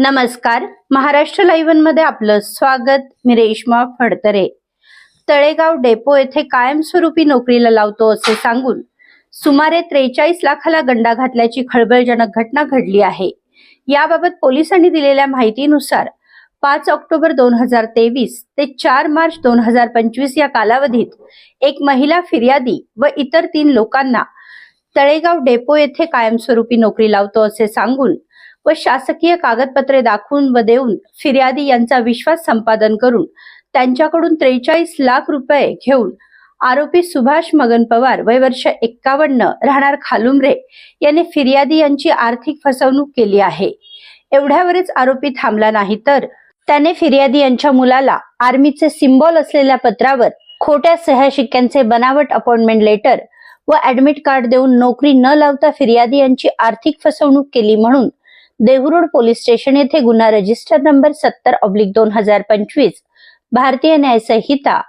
नमस्कार. महाराष्ट्र लाईव्हमध्ये आपलं स्वागत. मी रेश्मा फडतरे. तळेगाव डेपो येथे कायमस्वरूपी नोकरीला लावतो असे सांगून सुमारे त्रेचाळीस लाखाला गंडा घातल्याची खळबळजनक घटना घडली आहे. याबाबत पोलिसांनी दिलेल्या माहितीनुसार पाच ऑक्टोबर दोन हजार तेवीस ते चार मार्च दोन हजार पंचवीस या कालावधीत एक महिला फिर्यादी व इतर तीन लोकांना तळेगाव डेपो येथे कायमस्वरूपी नोकरी लावतो असे सांगून व शासकीय कागदपत्रे दाखवून व देऊन फिर्यादी यांचा विश्वास संपादन करून त्यांच्याकडून त्रेचाळीस लाख रुपये घेऊन आरोपी सुभाष मगन पवार वय वर्ष एक्कावन्न राहणार खालुमरे यांनी फिर्यादी यांची आर्थिक फसवणूक केली आहे. एवढ्यावरच आरोपी थांबला नाही तर त्याने फिर्यादी यांच्या मुलाला आर्मीचे सिम्बॉल असलेल्या पत्रावर खोट्या सह्या बनावट अपॉइंटमेंट लेटर व ऍडमिट कार्ड देऊन नोकरी न लावता फिर्यादी यांची आर्थिक फसवणूक केली म्हणून देहुरुड पोलीस स्टेशन येथे गुन्हा रजिस्टर नंबर सत्तर ऑब्लिक दोन हजार पंचवीस भारतीय न्यायसंहिता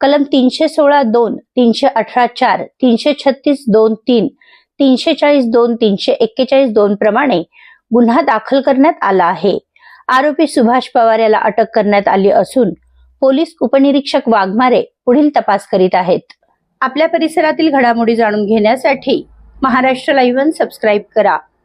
कलम तीनशे सोळा दोन तीनशे अठरा चार तीनशे छत्तीस दोन तीन तीनशे चाळीस दोन तीनशे एक्केचाळीस दोन प्रमाणे गुन्हा दाखल करण्यात आला आहे. आरोपी सुभाष पवार याला अटक करण्यात आली असून पोलीस उपनिरीक्षक वाघमारे पुढील तपास करीत आहेत. आपल्या परिसरातील घडामोडी जाणून घेण्यासाठी महाराष्ट्र लाईव्ह सबस्क्राईब करा.